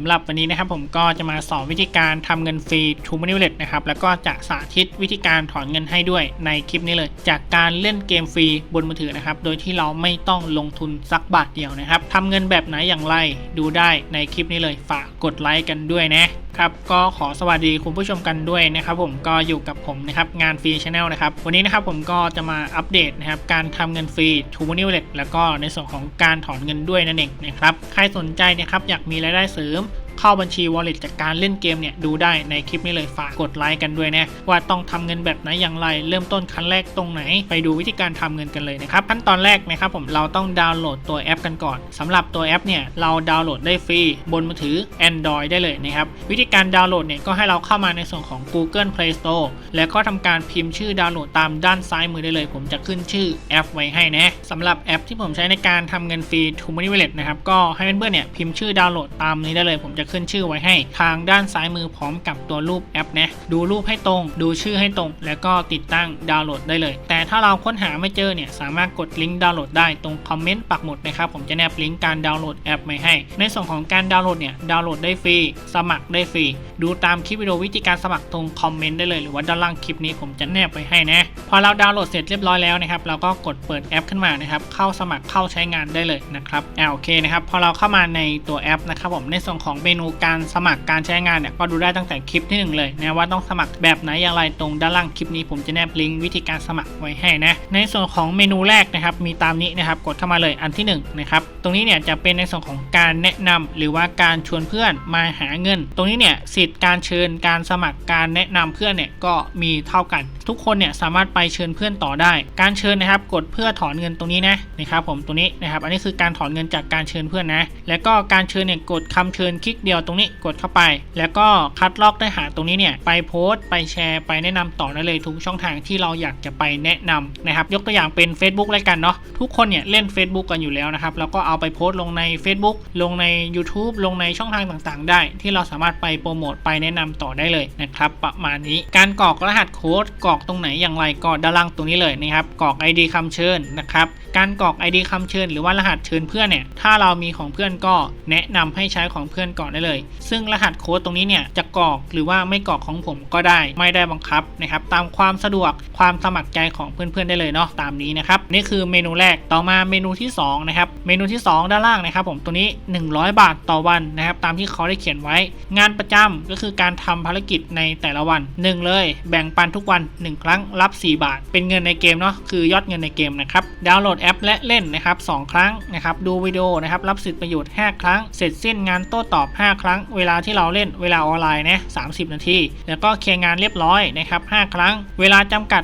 สำหรับวันนี้นะครับผมก็จะมาสอนวิธีการทำเงินฟรี True Money Wallet นะครับแล้วก็จะสาธิตวิธีการถอนเงินให้ด้วยในคลิปนี้เลย จากการเล่นเกมฟรีบนมือถือนะครับโดยที่เราไม่ต้องลงทุนสักบาทเดียวนะครับทำเงินแบบไหนอย่างไรดูได้ในคลิปนี้เลยฝากกดไลค์กันด้วยนะ ครับก็ขอสวัสดีคุณผู้ชมกันด้วยนะครับผมก็อยู่กับผมนะครับงานฟรีชาแนลนะครับวันนี้นะครับผมก็จะมาอัปเดตนะครับการทำเงินฟรี True Money Wallet แล้วก็ในส่วนของการถอนเงินด้วยนั่นเองนะครับใครสนใจนะครับอยากมีรายได้เสริม เข้าบัญชี wallet จากการเล่นเกมเนี่ยดูได้ในคลิปนี้เลยฝากกดไลค์กันด้วยนะว่าต้องทำเงินแบบไหนอย่างไร เริ่มต้นขั้นแรกตรงไหน ไปดูวิธีการทำเงินกันเลยนะครับขั้นตอนแรกนะครับผมเราต้องดาวน์โหลดตัวแอปกันก่อนสำหรับตัวแอปเนี่ยเราดาวน์โหลดได้ฟรีบนมือถือ Android ได้เลยนะครับวิธีการดาวน์โหลดเนี่ยก็ให้เราเข้ามาในส่วนของ Google Play Store แล้วก็ทำการพิมพ์ชื่อดาวน์โหลดตามด้านซ้ายมือได้เลย ผมจะขึ้นชื่อแอปไว้ให้นะสำหรับแอปที่ผมใช้ในการทำเงินฟรี True Money Wallet นะครับก็ให้เพื่อนๆเนี่ยพิมพ์ชื่อดาวน์โหลดตามนี้ได้เลย ผมจะขึ้นชื่อไว้ให้ ทางด้านซ้ายมือพร้อมกับตัวรูปแอปนะดูรูปให้ตรง ดูชื่อให้ตรง แล้วก็ติดตั้งดาวน์โหลดได้เลย แต่ถ้าเราค้นหาไม่เจอเนี่ยสามารถกดลิงก์ดาวน์โหลดได้ตรงคอมเมนต์ปักหมุดนะครับผมจะแนบลิงก์การดาวน์โหลดแอปมาให้ ในส่วนของการดาวน์โหลดเนี่ยดาวน์โหลดได้ฟรีสมัครได้ฟรีดูตามคลิปวิดีโอวิธีการสมัครตรงคอมเมนต์ได้เลยหรือว่าด้านล่างคลิปนี้ผมจะแนบไว้ให้นะพอเราดาวน์โหลดเสร็จเรียบร้อยแล้วนะครับเราก็กดเปิดแอปขึ้นมานะครับเข้าสมัครเข้าใช้งานได้เลยนะครับอ่าโอเคนะครับพอเราเข้ามาในตัวแอปนะครับผมในส่วนของเมนูการสมัครการใช้งานเนี่ยก็ดูได้ตั้งแต่คลิปที่หนึ่งเลยนะว่าต้องสมัครแบบไหนอย่างไรตรงด้านล่างคลิปนี้ผมจะแนบลิงก์วิธีการสมัครไว้ให้นะในส่วนของเมนูแรกนะครับมีตามนี้นะครับกดเข้ามาเลยอันที่หนึ่งนะครับตรงนี้เนี่ยจะเป็นในส่วนของการแนะนำหรือว่าการชวนเพื่อนมาหาเงิน ตรงนี้เนี่ยสิทธิ์การเชิญการสมัครการแนะนำเพื่อนเนี่ยก็มีเท่ากัน ทุกคนเนี่ยสามารถไปเชิญเพื่อนต่อได้ การเชิญนะครับกดเพื่อถอนเงินตรงนี้นะนะครับผมตรงนี้นะครับอันนี้คือการถอนเงินจากการเชิญเพื่อนนะ แล้วก็การเชิญเนี่ยกดคำเชิญคลิกเดียวตรงนี้กดเข้าไป แล้วก็คัดลอกได้หาตรงนี้เนี่ยไปโพสต์ไปแชร์ไปแนะนำต่อได้เลยทุกช่องทางที่เราอยากจะไปแนะนำนะครับยกตัวอย่างเป็น Facebook แล้วกันเนาะทุกคนเนี่ยเล่น Facebook กันอยู่แล้วนะครับแล้วก็เอาไปโพสต์ลงใน Facebook ลงใน YouTube ลงในช่องทางต่างๆ ได้ ที่เราสามารถไปโปรโมทไปแนะนำต่อได้เลยนะครับประมาณนี้การกรอกรหัสโค้ดกรอกตรงไหนอย่างไรก็ด้านล่างตรงนี้เลยนะครับกรอก ID คำเชิญนะครับการกรอก ID คำเชิญ หรือว่ารหัสเชิญเพื่อนเนี่ยถ้าเรามีของเพื่อนก็แนะนำให้ใช้ของเพื่อนก่อนได้เลย ซึ่งรหัสโค้ดตรงนี้เนี่ยจะกรอกหรือว่าไม่กรอกของผมก็ได้ ไม่ได้บังคับนะครับตามความสะดวกความสมัครใจของเพื่อนๆได้เลยเนาะตามนี้นะครับนี่คือเมนูแรกต่อมาเมนูที่สองนะครับเมนูที่สองด้านล่างนะครับ ผมตัวนี้ 100 บาทต่อวันนะครับตามที่เขาได้เขียนไว้ งานประจำก็คือการทำภารกิจในแต่ละวันหนึ่งเลย แบ่งปันทุกวัน 1 ครั้งรับ 4 บาท เป็นเงินในเกมเนาะคือยอดเงินในเกมนะครับดาวน์โหลดแอปและเล่นนะครับ2ครั้งนะครับดูวิดีโอนะครับรับสิทธิประโยชน์ 5 ครั้ง เสร็จสิ้นงานโต้ตอบ 5ครั้งเวลาที่เราเล่นเวลาออนไลน์นะ30 นาที แล้วก็เคลียร์งานเรียบร้อยนะครับ 5 ครั้ง เวลาจำกัด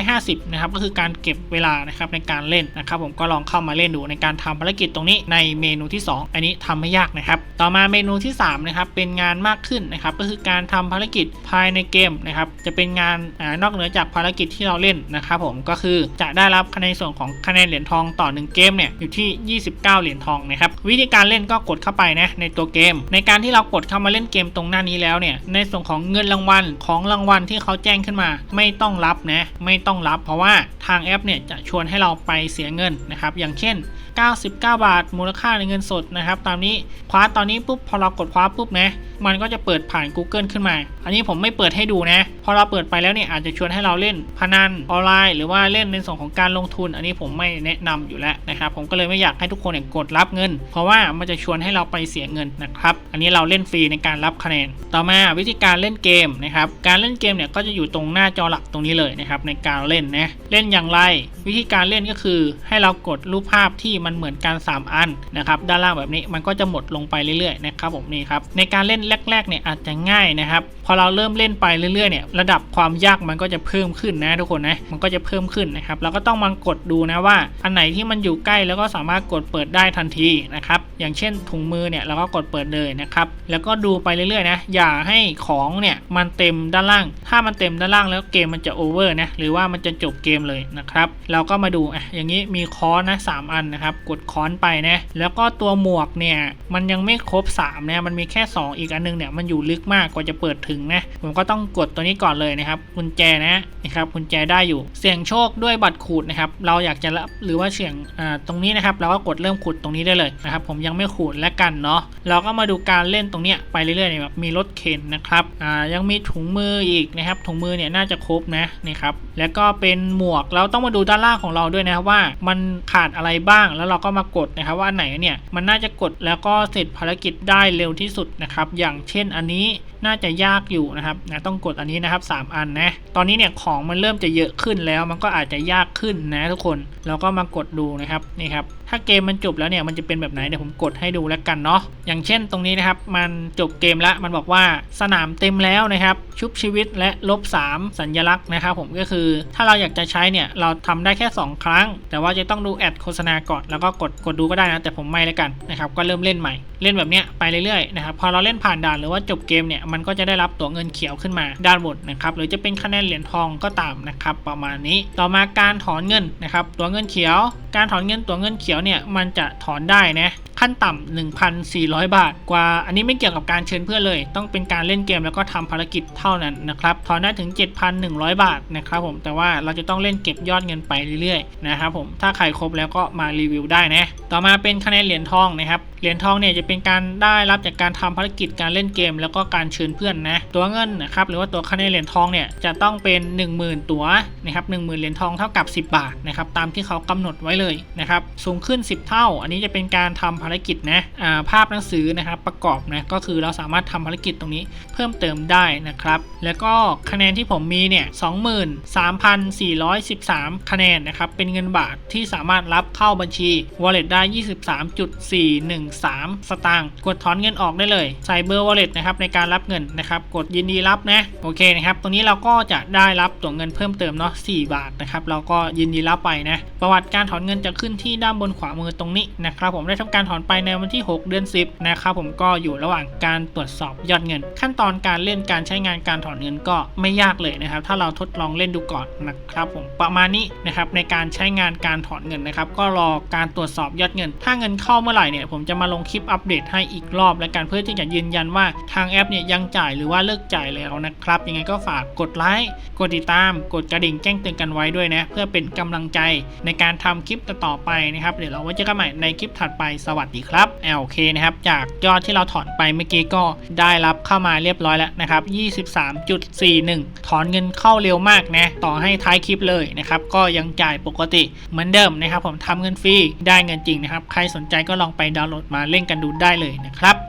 150 นะครับ ก็คือการเก็บเวลานะครับในการเล่นนะครับ ผมก็ลองเข้ามาเล่นดูในการทำภารกิจตรงนี้ในเมนูที่ 2 อันนี้ทำไม่ยากนะครับ ต่อมาเมนูที่3นะครับ เป็นงานมากขึ้นนะครับ ก็คือการทำภารกิจภายในเกมนะครับ จะเป็นงานอนอกเหนือจากภารกิจที่เราเล่นนะครับ ผม ก็คือจะได้รับคะแนนส่วนของคะแนนเหรียญทองต่อ 1 เกมเนี่ย อยู่ที่ 29 เหรียญทองนะครับ วิธีการเล่นก็กดเข้าไปนะในตัวเกมในการที่เรากดเข้ามาเล่นเกมตรงหน้านี้แล้วเนี่ย ในส่วนของเงินรางวัลของรางวัลที่เขาแจ้งขึ้นมา ไม่ต้องรับนะไม่ต้องรับ เพราะว่าทางแอปเนี่ยจะชวนให้เราไปเสียเงินนะครับอย่างเช่น 99 บาท มูลค่าในเงินสดนะครับตามนี้คว้าตอนนี้ปุ๊บพอเรากดคว้าปุ๊บนะ มันก็จะเปิดผ่าน Google ขึ้นมา อันนี้ผมไม่เปิดให้ดูนะ พอเราเปิดไปแล้วเนี่ยอาจจะชวนให้เราเล่นพนันออนไลน์ หรือว่าเล่นในส่วนของการลงทุน อันนี้ผมไม่แนะนำอยู่แล้วนะครับ ผมก็เลยไม่อยากให้ทุกคนเนี่ยกดรับเงิน เพราะว่ามันจะชวนให้เราไปเสียเงินนะครับ อันนี้เราเล่นฟรีในการรับคะแนน ต่อมาวิธีการเล่นเกมนะครับ การเล่นเกมเนี่ยก็จะอยู่ตรงหน้าจอหลักตรงนี้เลยนะครับในการเล่นนะ เล่นอย่างไร วิธีการเล่นก็คือ ให้เรากดรูปภาพที่มันเหมือนกัน 3 อันนะครับ ด้านล่างแบบนี้มันก็จะหมดลงไปเรื่อยๆนะครับผมนี่ครับ ในการเล่นแรกๆเนี่ยอาจจะง่ายนะครับพอเราเริ่มเล่นไปเรื่อยๆเนี่ยระดับความยากมันก็จะเพิ่มขึ้นนะทุกคนนะมันก็จะเพิ่มขึ้นนะครับเราก็ต้องมากดดูนะว่า อันไหนที่มันอยู่ใกล้แล้วก็สามารถกดเปิดได้ทันทีนะครับอย่างเช่นถุงมือเนี่ยเราก็กดเปิดเลยนะครับแล้วก็ดูไปเรื่อยๆนะอย่าให้ของเนี่ยมันเต็มด้านล่าง ถ้ามันเต็มด้านล่างแล้วเกมมันจะโอเวอร์นะหรือว่ามันจะจบเกมเลยนะครับเราก็มาดูอะอย่างนี้มีค้อนนะสามอันนะครับกดค้อนไปนะแล้วก็ตัวหมวกเนี่ยมันยังไม่ครบ3นะมันมีแค่ 2 อีกอันนนึงเนี่ยมันอยู่ลึกมากกว่าจะเปิดถึงนะ ผมก็ต้องกดตัวนี้ก่อนเลยนะครับกุญแจนะนะครับกุญแจได้อยู่ เสี่ยงโชคด้วยบัตรขูดนะครับ เราอยากจะรับหรือว่าเสี่ยงอ่าตรงนี้นะครับ เราก็กดเริ่มขุดตรงนี้ได้เลยนะครับ ผมยังไม่ขูดและกันเนาะเราก็มาดูการเล่นตรงเนี้ยไปเรื่อยๆเนี่ยแบบมีรถเข็นนะครับอ่ายังมีถุงมืออีกนะครับ ถุงมือเนี่ยน่าจะครบนะนี่ครับแล้วก็เป็นหมวกเราต้องมาดูด้านล่างของเราด้วยนะครับว่ามันขาดอะไรบ้างแล้วเราก็มากดนะครับว่าไหนเนี่ยมันน่าจะกดแล้วก็เสร็จภารกิจได้เร็วที่สุดนะครับ อย่างเช่นอันนี้น่าจะยากอยู่นะครับนะต้องกดอันนี้นะครับ 3 อันนะตอนนี้เนี่ยของมันเริ่มจะเยอะขึ้นแล้วมันก็อาจจะยากขึ้นนะทุกคนเราก็มากดดูนะครับนี่ครับ ถ้าเกมมันจบแล้วเนี่ยมันจะเป็นแบบไหนเดี๋ยวผมกดให้ดูแล้วกันเนาะอย่างเช่นตรงนี้นะครับ มันจบเกมแล้วมันบอกว่าสนามเต็มแล้วนะครับ ชุบชีวิตและลบ 3 สัญลักษณ์นะครับ ผมก็คือถ้าเราอยากจะใช้เนี่ยเราทำได้แค่ 2 ครั้ง แต่ว่าจะต้องดูแอดโฆษณาก่อนแล้วก็กดกดดูก็ได้นะแต่ผมไม่แล้วกันนะครับก็เริ่มเล่นใหม่ เล่นแบบเนี้ยไปเรื่อยๆนะครับพอเราเล่นผ่านด่านหรือว่าจบเกมเนี่ยมันก็จะได้รับตัวเงินเขียวขึ้นมาด้านบนนะครับหรือจะเป็นคะแนนเหรียญทองก็ตามนะครับประมาณนี้ ต่อมาการถอนเงินนะครับตัวเงินเขียว การถอนเงินตัวเงินเขียวเนี่ยมันจะถอนได้นะขั้นต่ำ1,400 บาทกว่า อันนี้ไม่เกี่ยวกับการเชิญเพื่อนเลย ต้องเป็นการเล่นเกมแล้วก็ทำภารกิจเท่านั้นนะครับ ถอนได้ถึง 7,100 บาทนะครับผม แต่ว่าเราจะต้องเล่นเก็บยอดเงินไปเรื่อยๆนะครับผม ถ้าใครครบแล้วก็มารีวิวได้นะ ต่อมาเป็นคะแนนเหรียญทองนะครับ เหรียญทองเนี่ยจะเป็นการได้รับจากการทำภารกิจการเล่นเกม แล้วก็การเชิญเพื่อนนะตัวเงินนะครับหรือว่าตัวคะแนนเหรียญทองเนี่ยจะต้องเป็น 10,000 ตัวนะครับ10,000เหรียญทองเท่ากับ 10 บาทนะครับตามที่เขากำหนดไว้เลยนะครับสูงขึ้น 10 เท่า อันนี้จะเป็นการทำภารกิจนะาภาพหนังสือนะครับประกอบนะก็คือเราสามารถทำภารกิจตรงนี้เพิ่มเติมได้นะครับแล้วก็คะแนนที่ผมมีเนี่ย23,413คะแนนนะครับเป็นเงินบาทที่สามารถรับเข้าบัญชี wallet ได้3 สตางค์กดถอนเงินออกได้เลย ใส่เบอร์ wallet นะครับในการรับเงินนะครับ กดยินดีรับนะโอเคนะครับตรงนี้เราก็จะได้รับตัวเงินเพิ่มเติมเนาะ4บาทนะครับเราก็ยินดีรับไปนะประวัติการถอนเงินจะขึ้นที่ด้านบนขวามือตรงนี้นะครับผมได้ทำการถอนไปในวันที่ 6 เดือน 10นะครับผมก็อยู่ระหว่างการตรวจสอบยอดเงิน ขั้นตอนการเล่นการใช้งานการถอนเงินก็ไม่ยากเลยนะครับถ้าเราทดลองเล่นดูก่อนนะครับผมประมาณนี้นะครับในการใช้งานการถอนเงินนะครับก็รอการตรวจสอบยอดเงิน ถ้าเงินเข้าเมื่อไหร่เนี่ยผมจะมาลงคลิปอัปเดตให้อีกรอบและกันเพื่อที่จะยืนยันว่าทางแอปเนี่ยยังจ่ายหรือว่าเลิกจ่ายแล้วนะครับ ยังไงก็ฝากกดไลค์กดติดตาม กดกระดิ่งแจ้งเตือนกันไว้ด้วยนะเพื่อเป็นกำลังใจในการทำคลิปต่อไปนะครับเดี๋ยวเราไว้เจอกันใหม่ในคลิปถัดไปสวัสดีครับแอลเคนะครับจากยอดที่เราถอนไปเมื่อกี้ก็ได้รับเข้ามาเรียบร้อยแล้วนะครับ 23.41 ถอนเงินเข้าเร็วมากนะต่อให้ท้ายคลิปเลยนะครับก็ยังจ่ายปกติเหมือนเดิมนะครับผมทำเงินฟรีได้เงินจริงนะครับใครสนใจก็ลองไปดาวน์โหลดมาเล่นกันดูได้เลยนะครับ